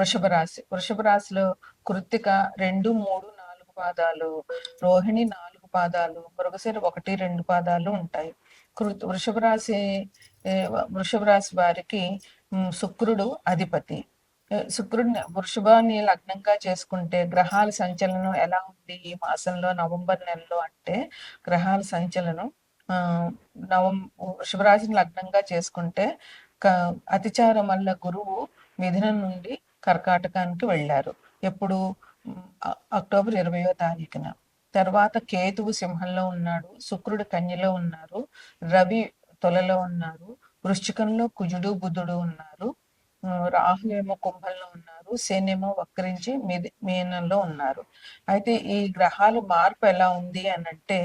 వృషభ రాశి. వృషభ రాశిలో కృత్తిక రెండు మూడు నాలుగు పాదాలు రోహిణి నాలుగు పాదాలు మృగశిర ఒకటి రెండు పాదాలు ఉంటాయి. కృత్ వృషభ రాశి వృషభ రాశి వారికి శుక్రుడు అధిపతి. శుక్రుడిని వృషభాన్ని లగ్నంగా చేసుకుంటే గ్రహాల సంచలనం ఎలా ఉంది? ఈ మాసంలో నవంబర్ నెలలో అంటే గ్రహాల సంచలనం నవం వృషభ రాశిని లగ్నంగా చేసుకుంటే క- అతిచారం వల్ల గురువు మిథునం నుండి కర్కాటకానికి వెళ్ళారు. ఎప్పుడు? అక్టోబర్ ఇరవయో తారీఖున. తర్వాత కేతువు సింహంలో ఉన్నాడు శుక్రుడు కన్యలో ఉన్నారు రవి తొలలో ఉన్నారు వృశ్చికంలో కుజుడు బుధుడు ఉన్నారు రాహులేమో రాహు ఏమో కుంభంలో ఉన్నారు సేనేమో వక్రించి మీనంలో ఉన్నారు. అయితే ఈ గ్రహాల మార్పు ఎలా ఉంది అని అంటే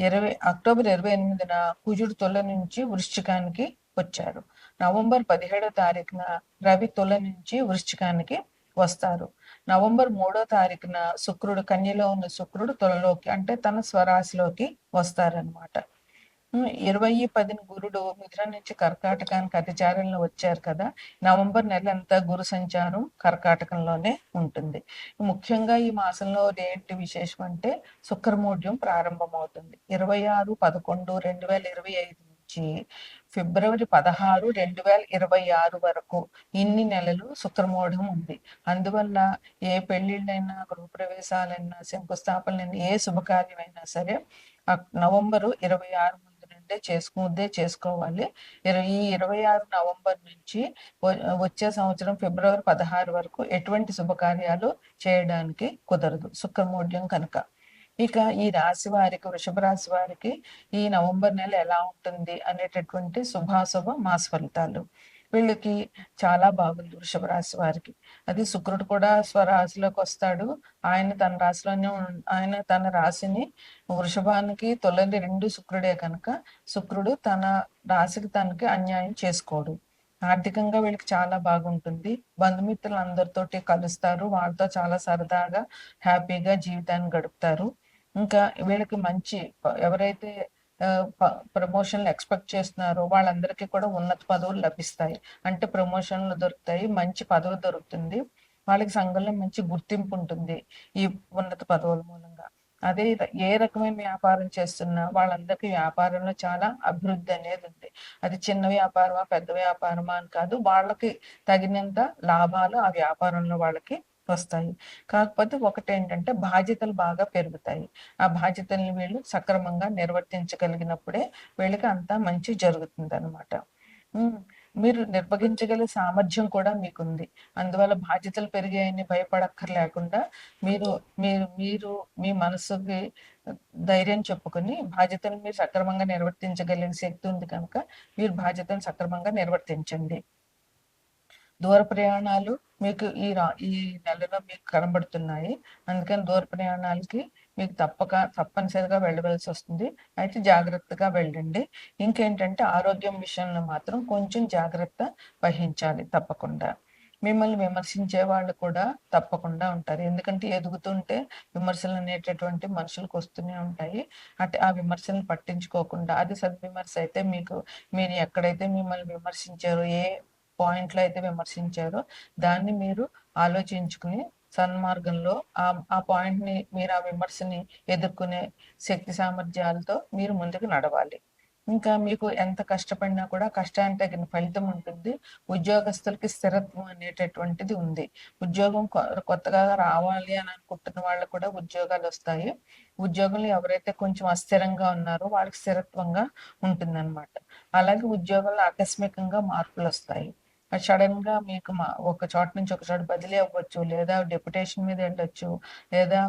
ఇరవై అక్టోబర్ ఇరవై ఎనిమిదిన కుజుడు తొల నుంచి వృశ్చికానికి వచ్చారు. నవంబర్ పదిహేడో తారీఖున రవి తుల నుంచి వృశ్చికానికి వస్తారు. నవంబర్ మూడో తారీఖున శుక్రుడు కన్యలో ఉన్న శుక్రుడు తొలలోకి అంటే తన స్వరాశిలోకి వస్తారనమాట ఇరవై పదిన గురుడు మిథున నుంచి కర్కాటకానికి అతిచారంలో వచ్చారు కదా. నవంబర్ నెల అంతా గురు సంచారం కర్కాటకంలోనే ఉంటుంది. ముఖ్యంగా ఈ మాసంలో ఏంటి విశేషం అంటే శుక్రమూఢ్యం ప్రారంభమవుతుంది. ఇరవై ఆరు పదకొండు రెండు వేల ఇరవై ఐదు నుంచి ఫిబ్రవరి పదహారు రెండు వేల ఇరవై ఆరు వరకు ఇన్ని నెలలు శుక్రమూఢం ఉంది. అందువల్ల ఏ పెళ్ళిళ్ళైనా గృహప్రవేశాలైనా శంకుస్థాపనలైనా ఏ శుభకార్యమైనా సరే నవంబరు ఇరవై ఆరు ముందు నుండే చేసుకుందే చేసుకోవాలి. ఇరవై ఈ ఇరవై ఆరు నవంబర్ నుంచి వచ్చే సంవత్సరం ఫిబ్రవరి పదహారు వరకు ఎటువంటి శుభకార్యాలు చేయడానికి కుదరదు. శుక్రమూఢ్యం కనుక. ఇక ఈ రాశి వారికి వృషభ రాశి వారికి ఈ నవంబర్ నెల ఎలా ఉంటుంది అనేటటువంటి శుభాశుభ మాస ఫలితాలు. వీళ్ళకి చాలా బాగుంది వృషభ రాశి వారికి. అది శుక్రుడు కూడా స్వరాశిలోకి వస్తాడు. ఆయన తన రాశిలోనే ఉన్- ఆయన తన రాశిని వృషభానికి తొలని రెండు శుక్రుడే కనుక శుక్రుడు తన రాశికి తనకి అన్యాయం చేసుకోడు. ఆర్థికంగా వీళ్ళకి చాలా బాగుంటుంది. బంధుమిత్రులు అందరితోటి కలుస్తారు. వాళ్ళతో చాలా సరదాగా హ్యాపీగా జీవితాన్ని గడుపుతారు. ఇంకా వీళ్ళకి మంచి ఎవరైతే ప్రమోషన్లు ఎక్స్పెక్ట్ చేస్తున్నారో వాళ్ళందరికీ కూడా ఉన్నత పదవులు లభిస్తాయి. అంటే ప్రమోషన్లు దొరుకుతాయి మంచి పదవి దొరుకుతుంది వాళ్ళకి సంఘంలో మంచి గుర్తింపు ఉంటుంది ఈ ఉన్నత పదవుల మూలంగా. అదే ఏ రకమైన వ్యాపారం చేస్తున్నా వాళ్ళందరికీ వ్యాపారంలో చాలా అభివృద్ధి అనేది ఉంది. అది చిన్న వ్యాపారమా పెద్ద వ్యాపారమా అని కాదు వాళ్ళకి తగినంత లాభాలు ఆ వ్యాపారంలో వాళ్ళకి వస్తాయి. కాకపోతే ఒకటి ఏంటంటే బాధ్యతలు బాగా పెరుగుతాయి. ఆ బాధ్యతల్ని వీళ్ళు సక్రమంగా నిర్వర్తించగలిగినప్పుడే వీళ్ళకి అంతా మంచి జరుగుతుంది అనమాట మీరు నిర్వహించగల సామర్థ్యం కూడా మీకుంది. అందువల్ల బాధ్యతలు పెరిగాయని భయపడక్కర్లేకుండా మీరు మీరు మీరు మీ మనసుకి ధైర్యం చెప్పుకొని బాధ్యతలు మీరు సక్రమంగా నిర్వర్తించగలిగే శక్తి ఉంది కనుక మీరు బాధ్యతను సక్రమంగా నిర్వర్తించండి. దూర ప్రయాణాలు మీకు ఈ రా ఈ నెలలో మీకు కనబడుతున్నాయి. అందుకని దూర ప్రయాణాలకి మీకు తప్పక తప్పనిసరిగా వెళ్ళవలసి వస్తుంది. అయితే జాగ్రత్తగా వెళ్ళండి. ఇంకేంటంటే ఆరోగ్యం విషయంలో మాత్రం కొంచెం జాగ్రత్త వహించాలి తప్పకుండా. మిమ్మల్ని విమర్శించే వాళ్ళు కూడా తప్పకుండా ఉంటారు. ఎందుకంటే ఎదుగుతుంటే విమర్శలు అనేటటువంటి మనుషులకు వస్తూనే ఉంటాయి. అంటే ఆ విమర్శలను పట్టించుకోకుండా అది సద్విమర్శ అయితే మీకు మీరు ఎక్కడైతే మిమ్మల్ని విమర్శించారో ఏ పాయింట్లు అయితే విమర్శించారో. దాన్ని మీరు ఆలోచించుకుని సన్మార్గంలో ఆ ఆ పాయింట్ని మీరు ఆ విమర్శని ఎదుర్కొనే శక్తి సామర్థ్యాలతో మీరు ముందుకు నడవాలి. ఇంకా మీకు ఎంత కష్టపడినా కూడా కష్టానికి తగిన ఫలితం ఉంటుంది. ఉద్యోగస్తులకి స్థిరత్వం అనేటటువంటిది ఉంది. ఉద్యోగం కొత్తగా రావాలి అని అనుకుంటున్న వాళ్ళకు కూడా ఉద్యోగాలు వస్తాయి. ఉద్యోగులు ఎవరైతే కొంచెం అస్థిరంగా ఉన్నారో వాళ్ళకి స్థిరత్వంగా ఉంటుందన్నమాట. అలాగే ఉద్యోగాల్లో ఆకస్మికంగా మార్పులు వస్తాయి. సడన్గా మీకు మా ఒక చోట నుంచి ఒక చోట బదిలీ అవ్వచ్చు లేదా డెప్యుటేషన్ మీద వెళ్ళొచ్చు లేదా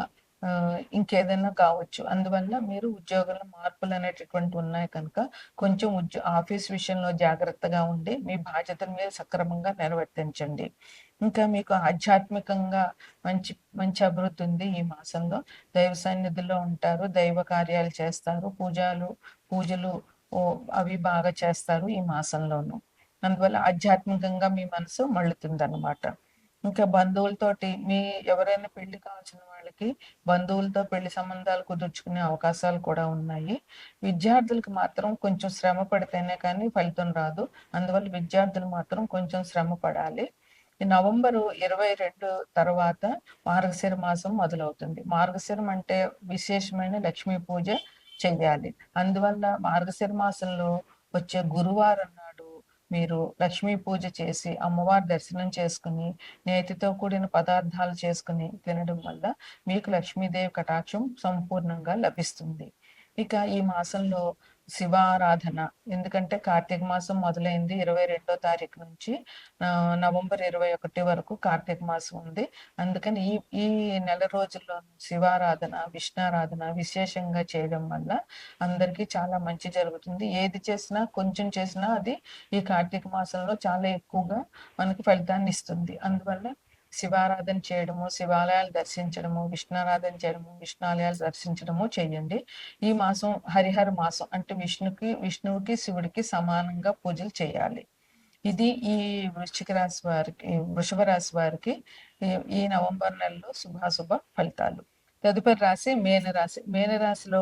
ఇంకేదైనా కావచ్చు. అందువల్ల మీరు ఉద్యోగంలో మార్పులు అనేటటువంటి ఉన్నాయి కనుక కొంచెం ఉద్యో ఆఫీస్ విషయంలో జాగ్రత్తగా ఉండి మీ బాధ్యతల మీద సక్రమంగా నిర్వర్తించండి. ఇంకా మీకు ఆధ్యాత్మికంగా మంచి మంచి అభివృద్ధి ఉంది ఈ మాసంలో. దైవ సన్నిధిలో ఉంటారు దైవ కార్యాలు చేస్తారు పూజలు పూజలు అవి బాగా చేస్తారు ఈ మాసంలోనూ. అందువల్ల ఆధ్యాత్మికంగా మీ మనసు మళ్ళుతుంది అనమాట ఇంకా బంధువులతోటి మీ ఎవరైనా పెళ్ళి కావాల్సిన వాళ్ళకి బంధువులతో పెళ్ళి సంబంధాలు కుదుర్చుకునే అవకాశాలు కూడా ఉన్నాయి. విద్యార్థులకు మాత్రం కొంచెం శ్రమ పడితేనే కానీ ఫలితం రాదు. అందువల్ల విద్యార్థులు మాత్రం కొంచెం శ్రమ పడాలి. ఈ నవంబరు ఇరవై రెండు తర్వాత మార్గశిర మాసం మొదలవుతుంది. మార్గశిరం అంటే విశేషమైన లక్ష్మీ పూజ చెయ్యాలి అందువల్ల మార్గశిర మాసంలో వచ్చే గురువారం మీరు లక్ష్మీ పూజ చేసి అమ్మవారి దర్శనం చేసుకుని నేతితో కూడిన పదార్థాలు చేసుకుని తినడం వల్ల మీకు లక్ష్మీదేవి కటాక్షం సంపూర్ణంగా లభిస్తుంది. ఇక ఈ మాసంలో శివారాధన. ఎందుకంటే కార్తీక మాసం మొదలైంది ఇరవై రెండో తారీఖు నుంచి నవంబర్ ఇరవై ఒకటి వరకు కార్తీక మాసం ఉంది. అందుకని ఈ ఈ నెల రోజుల్లో శివారాధన విష్ణారాధన విశేషంగా చేయడం వల్ల అందరికీ చాలా మంచి జరుగుతుంది. ఏది చేసినా కొంచెం చేసినా అది ఈ కార్తీక మాసంలో చాలా ఎక్కువగా మనకి ఫలితాన్ని ఇస్తుంది. అందువల్ల శివారాధన చేయడము శివాలయాలు దర్శించడము విష్ణారాధన చేయడము విష్ణాలయాలు దర్శించడము చేయండి. ఈ మాసం హరిహర మాసం అంటే విష్ణుకి విష్ణువుకి శివుడికి సమానంగా పూజలు చేయాలి. ఇది ఈ వృశ్చిక రాశి వారికి వృషభ రాశి వారికి ఈ నవంబర్ నెలలో శుభాశుభ ఫలితాలు. తదుపరి రాశి మేనరాశి. మేనరాశిలో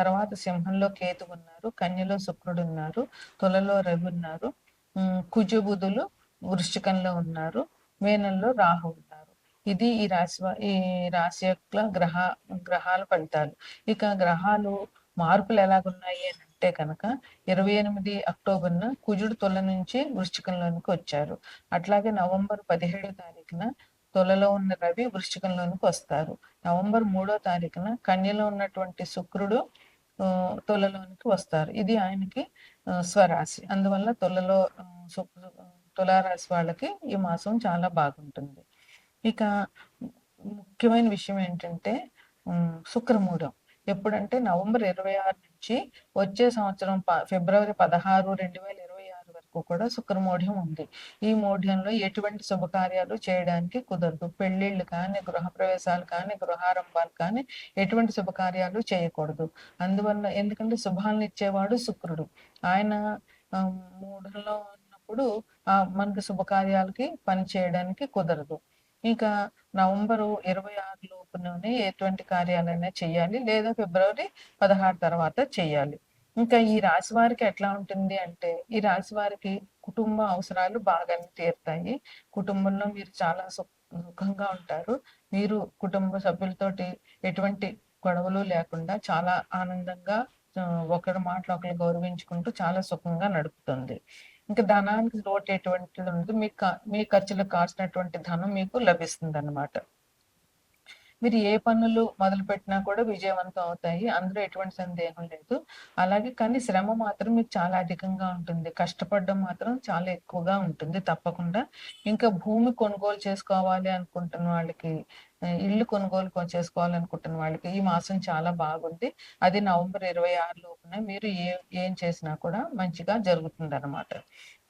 తర్వాత సింహంలో కేతు ఉన్నారు కన్యలో శుక్రుడు ఉన్నారు తులలో రవి ఉన్నారు కుజబుధులు వృశ్చికంలో ఉన్నారు మేనంలో రాహు ఉన్నారు ఇది ఈ రాశి ఈ రాశి యొక్క గ్రహ గ్రహాల ఫలితాలు. ఇక గ్రహాలు మార్పులు ఎలాగున్నాయి అని అంటే కనుక ఇరవై ఎనిమిది అక్టోబర్న కుజుడు తొల నుంచి వృశ్చికంలోనికి వచ్చారు. అట్లాగే నవంబర్ పదిహేడో తారీఖున తొలలో ఉన్న రవి వృశ్చికంలోనికి వస్తారు. నవంబర్ మూడో తారీఖున కన్యలో ఉన్నటువంటి శుక్రుడు తొలలోనికి వస్తారు. ఇది ఆయనకి స్వరాశి. అందువల్ల తొలలో తులారాశి వాళ్ళకి ఈ మాసం చాలా బాగుంటుంది. ఇక ముఖ్యమైన విషయం ఏంటంటే శుక్రమూఢం. ఎప్పుడంటే నవంబర్ ఇరవై ఆరు నుంచి వచ్చే సంవత్సరం ఫిబ్రవరి పదహారు రెండు వేల ఇరవై వరకు కూడా శుక్రమూఢ్యం ఉంది. ఈ మూఢ్యంలో ఎటువంటి శుభకార్యాలు చేయడానికి కుదరదు. పెళ్ళిళ్ళు కానీ గృహప్రవేశాలు కానీ గృహారంభాలు కానీ ఎటువంటి శుభకార్యాలు చేయకూడదు. అందువల్ల ఎందుకంటే శుభాలను ఇచ్చేవాడు శుక్రుడు. ఆయన మూఢంలో ఉన్నప్పుడు ఆ మనకి శుభకార్యాలకి పని చేయడానికి కుదరదు. ఇంకా నవంబరు ఇరవై ఆరు లోపులోనే ఎటువంటి కార్యాలైనా చేయాలి. లేదా ఫిబ్రవరి పదహారు తర్వాత చేయాలి. ఇంకా ఈ రాశి వారికి ఎట్లా ఉంటుంది అంటే ఈ రాశి వారికి కుటుంబ అవసరాలు బాగానే తీరుతాయి. కుటుంబంలో మీరు చాలా సుఖంగా ఉంటారు. మీరు కుటుంబ సభ్యులతోటి ఎటువంటి గొడవలు లేకుండా చాలా ఆనందంగా ఒకరి మాటలు ఒకరు గౌరవించుకుంటూ చాలా సుఖంగా నడుపుతుంది. ఇంకా ధనానికి లోటు ఎటువంటిది ఉండదు. మీ మీ ఖర్చులకు కాసినటువంటి ధనం మీకు లభిస్తుంది అన్నమాట మీరు ఏ పనులు మొదలు పెట్టినా కూడా విజయవంతం అవుతాయి. అందులో ఎటువంటి సందేహం లేదు. అలాగే కానీ శ్రమ మాత్రం మీకు చాలా అధికంగా ఉంటుంది. కష్టపడడం మాత్రం చాలా ఎక్కువగా ఉంటుంది తప్పకుండా. ఇంకా భూమి కొనుగోలు చేసుకోవాలి అనుకుంటున్న వాళ్ళకి ఇల్లు కొనుగోలు చేసుకోవాలనుకుంటున్న వాళ్ళకి ఈ మాసం చాలా బాగుంది. అది నవంబర్ ఇరవై ఆరు లోపున మీరు ఏ ఏం చేసినా కూడా మంచిగా జరుగుతుంది అనమాట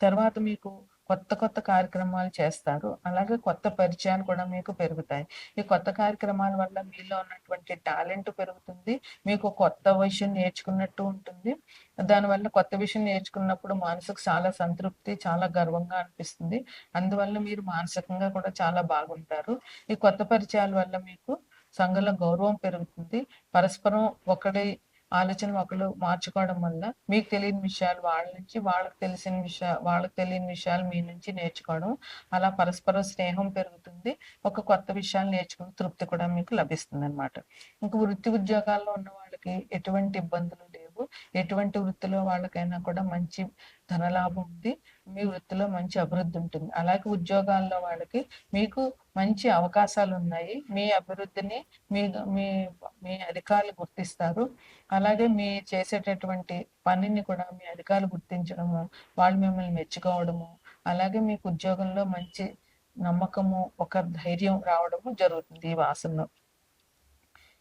తర్వాత మీకు కొత్త కొత్త కార్యక్రమాలు చేస్తారు. అలాగే కొత్త పరిచయాలు కూడా మీకు పెరుగుతాయి. ఈ కొత్త కార్యక్రమాల వల్ల మీలో ఉన్నటువంటి టాలెంట్ పెరుగుతుంది. మీకు కొత్త విషయం నేర్చుకున్నట్టు ఉంటుంది. దానివల్ల కొత్త విషయం నేర్చుకున్నప్పుడు మనసుకు చాలా సంతృప్తి చాలా గర్వంగా అనిపిస్తుంది. అందువల్ల మీరు మానసికంగా కూడా చాలా బాగుంటారు. ఈ కొత్త పరిచయాల వల్ల మీకు సంఘంలో గౌరవం పెరుగుతుంది. పరస్పరం ఒకటి ఆలోచన ఒకరు మార్చుకోవడం వల్ల మీకు తెలియని విషయాలు వాళ్ళ నుంచి వాళ్ళకి తెలిసిన విషయాలు వాళ్ళకి తెలియని విషయాలు మీ నుంచి నేర్చుకోవడం అలా పరస్పర స్నేహం పెరుగుతుంది. ఒక కొత్త విషయాలు నేర్చుకుని తృప్తి కూడా మీకు లభిస్తుంది అనమాట ఇంకా వృత్తి ఉద్యోగాల్లో ఉన్న వాళ్ళకి ఎటువంటి ఇబ్బందులు లేవు. ఎటువంటి వృత్తిలో వాళ్ళకైనా కూడా మంచి ధనలాభం ఉంది. మీ వృత్తిలో మంచి అభివృద్ధి ఉంటుంది. అలాగే ఉద్యోగాల్లో వాళ్ళకి మీకు మంచి అవకాశాలు ఉన్నాయి మీ అభివృద్ధిని మీ మీ మీ అధికారులు గుర్తిస్తారు. అలాగే మీ చేసేటటువంటి పనిని కూడా మీ అధికారులు గుర్తించడము వాళ్ళు మిమ్మల్ని మెచ్చుకోవడము అలాగే మీకు ఉద్యోగంలో మంచి నమ్మకము ఒక ధైర్యం రావడము జరుగుతుంది ఈ వాసనలో.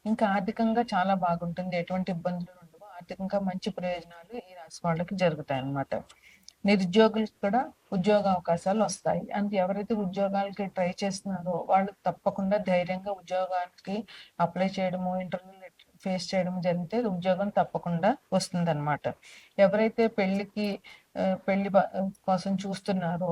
ఇంకా ఆర్థికంగా చాలా బాగుంటుంది. ఎటువంటి ఇబ్బందులు ఉండవు. ఆర్థికంగా మంచి ప్రయోజనాలు ఈ రాశి వాళ్ళకి జరుగుతాయి అన్నమాట నిరుద్యోగులకు కూడా ఉద్యోగ అవకాశాలు వస్తాయి. అంటే ఎవరైతే ఉద్యోగాలకి ట్రై చేస్తున్నారో వాళ్ళు తప్పకుండా ధైర్యంగా ఉద్యోగానికి అప్లై చేయడము ఇంటర్వ్యూ ఫేస్ చేయడం జరిగితే ఉద్యోగం తప్పకుండా వస్తుందన్నమాట. ఎవరైతే పెళ్ళికి పెళ్ళి కోసం చూస్తున్నారో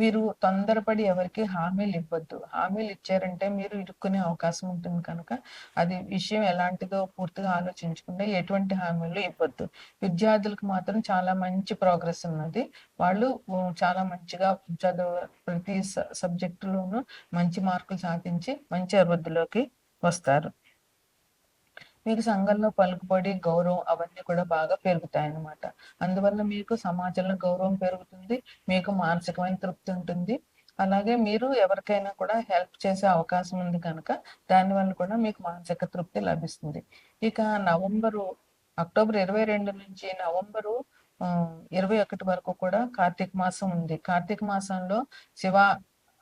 మీరు తొందరపడి ఎవరికి హామీలు ఇవ్వద్దు. హామీలు ఇచ్చారంటే మీరు ఇరుక్కునే అవకాశం ఉంటుంది కనుక అది విషయం ఎలాంటిదో పూర్తిగా ఆలోచించకుండా ఎటువంటి హామీలు ఇవ్వద్దు. విద్యార్థులకు మాత్రం చాలా మంచి ప్రోగ్రెస్ ఉన్నది. వాళ్ళు చాలా మంచిగా చదువు ప్రతి సబ్జెక్టులోనూ మంచి మార్కులు సాధించి మంచి అభివృద్ధిలోకి వస్తారు. మీకు సంఘంలో పలుకుబడి గౌరవం అవన్నీ కూడా బాగా పెరుగుతాయి అన్నమాట అందువల్ల మీకు సమాజంలో గౌరవం పెరుగుతుంది మీకు మానసికమైన తృప్తి ఉంటుంది. అలాగే మీరు ఎవరికైనా కూడా హెల్ప్ చేసే అవకాశం ఉంది కనుక దానివల్ల కూడా మీకు మానసిక తృప్తి లభిస్తుంది. ఇక నవంబరు అక్టోబర్ ఇరవై రెండు నుంచి నవంబరు ఇరవై ఒకటి వరకు కూడా కార్తీక మాసం ఉంది. కార్తీక మాసంలో శివ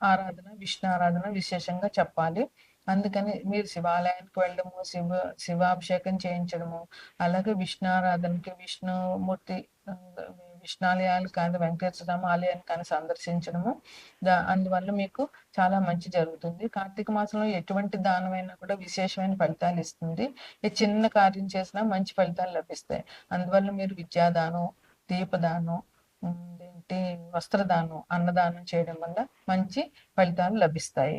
ఆరాధన విష్ణు ఆరాధన విశేషంగా చెప్పాలి. అందుకని మీరు శివాలయానికి వెళ్ళడము శివ శివాభిషేకం చేయించడము అలాగే విష్ణు ఆరాధనకి విష్ణుమూర్తి విష్ణాలయాలు కానీ వెంకటేశ్వర స్వామి ఆలయాన్ని కానీ సందర్శించడము. దా అందువల్ల మీకు చాలా మంచి జరుగుతుంది. కార్తీక మాసంలో ఎటువంటి దానమైనా కూడా విశేషమైన ఫలితాలు ఇస్తుంది. ఈ చిన్న కార్యం చేసినా మంచి ఫలితాలు లభిస్తాయి. అందువల్ల మీరు విద్యాదానం దీపదానం ఏంటి వస్త్రదానం అన్నదానం చేయడం వల్ల మంచి ఫలితాలు లభిస్తాయి.